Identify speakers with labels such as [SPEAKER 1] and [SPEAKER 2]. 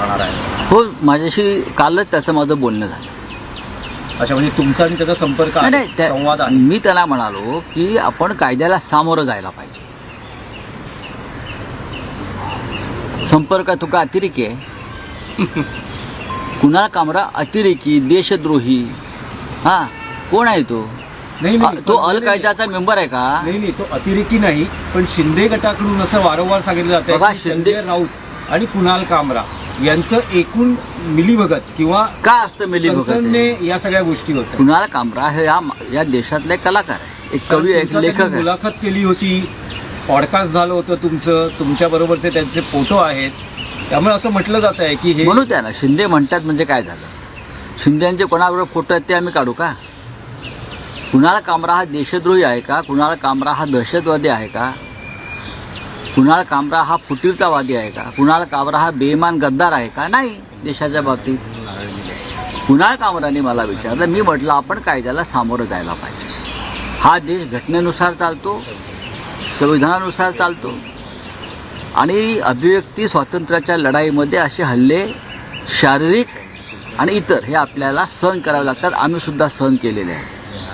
[SPEAKER 1] राहणार आहे?
[SPEAKER 2] हो माझ्याशी कालच त्याचं माझं बोलणं झालं.
[SPEAKER 1] अच्छा म्हणजे तुमचा आणि त्याचा संपर्क
[SPEAKER 2] नाही
[SPEAKER 1] आहे
[SPEAKER 2] नाही त्या-
[SPEAKER 1] संवाद आहे.
[SPEAKER 2] मी त्याला म्हणालो की आपण कायद्याला सामोरं जायला पाहिजे. संपर्क तुका अतिरेकी आहे. कुणाल कामरा अतिरेकी देशद्रोही? हा कोण आहे तो?
[SPEAKER 1] नाही
[SPEAKER 2] अ,
[SPEAKER 1] नाही
[SPEAKER 2] तो
[SPEAKER 1] पण-
[SPEAKER 2] अल कायद्याचा मेंबर आहे का?
[SPEAKER 1] नाही नाही तो अतिरेकी नाही पण शिंदे गटाकडून असं वारंवार सांगितलं जातं
[SPEAKER 2] बघा,
[SPEAKER 1] की
[SPEAKER 2] शिंदे-
[SPEAKER 1] राऊत आणि कुणाल कामरा. यांचं एकूण मिलीभगत किंवा
[SPEAKER 2] का असतं मिली
[SPEAKER 1] कन्सर्नने या सगळ्या गोष्टी होत्या.
[SPEAKER 2] कुणाल कामरा हे या या देशातले कलाकार आहे एक कवी आहे, एक
[SPEAKER 1] तुमचा
[SPEAKER 2] लेखक
[SPEAKER 1] त्यांनी
[SPEAKER 2] आहे
[SPEAKER 1] मुलाखत केली होती. पॉडकास्ट झालं होतं तुमचं. तुमच्या बरोबरचे त्यांचे फोटो आहेत. त्यामुळे असं म्हटलं जात आहे की हे
[SPEAKER 2] म्हणू त्या ना शिंदे म्हणतात म्हणजे काय झालं? शिंदेचे कोणाबरोबर फोटो आहेत ते आम्ही काढू का? कुणाल कामरा हा देशद्रोही आहे का? कुणाल कामरा हा दहशतवादी आहे का? कुणाल कामरा हा फुटीरतावादी आहे का? कुणाल कामरा हा बेईमान गद्दार आहे का? नाही देशाच्या बाबतीत. कुणाल कामराने मला विचारलं मी म्हटलं आपण कायद्याला सामोरं जायला पाहिजे. हा देश घटनेनुसार चालतो संविधानानुसार चालतो. आणि अभिव्यक्ती स्वातंत्र्याच्या लढाईमध्ये असे हल्ले शारीरिक आणि इतर हे आपल्याला सहन करावे लागतात. आम्हीसुद्धा सहन केलेले आहे.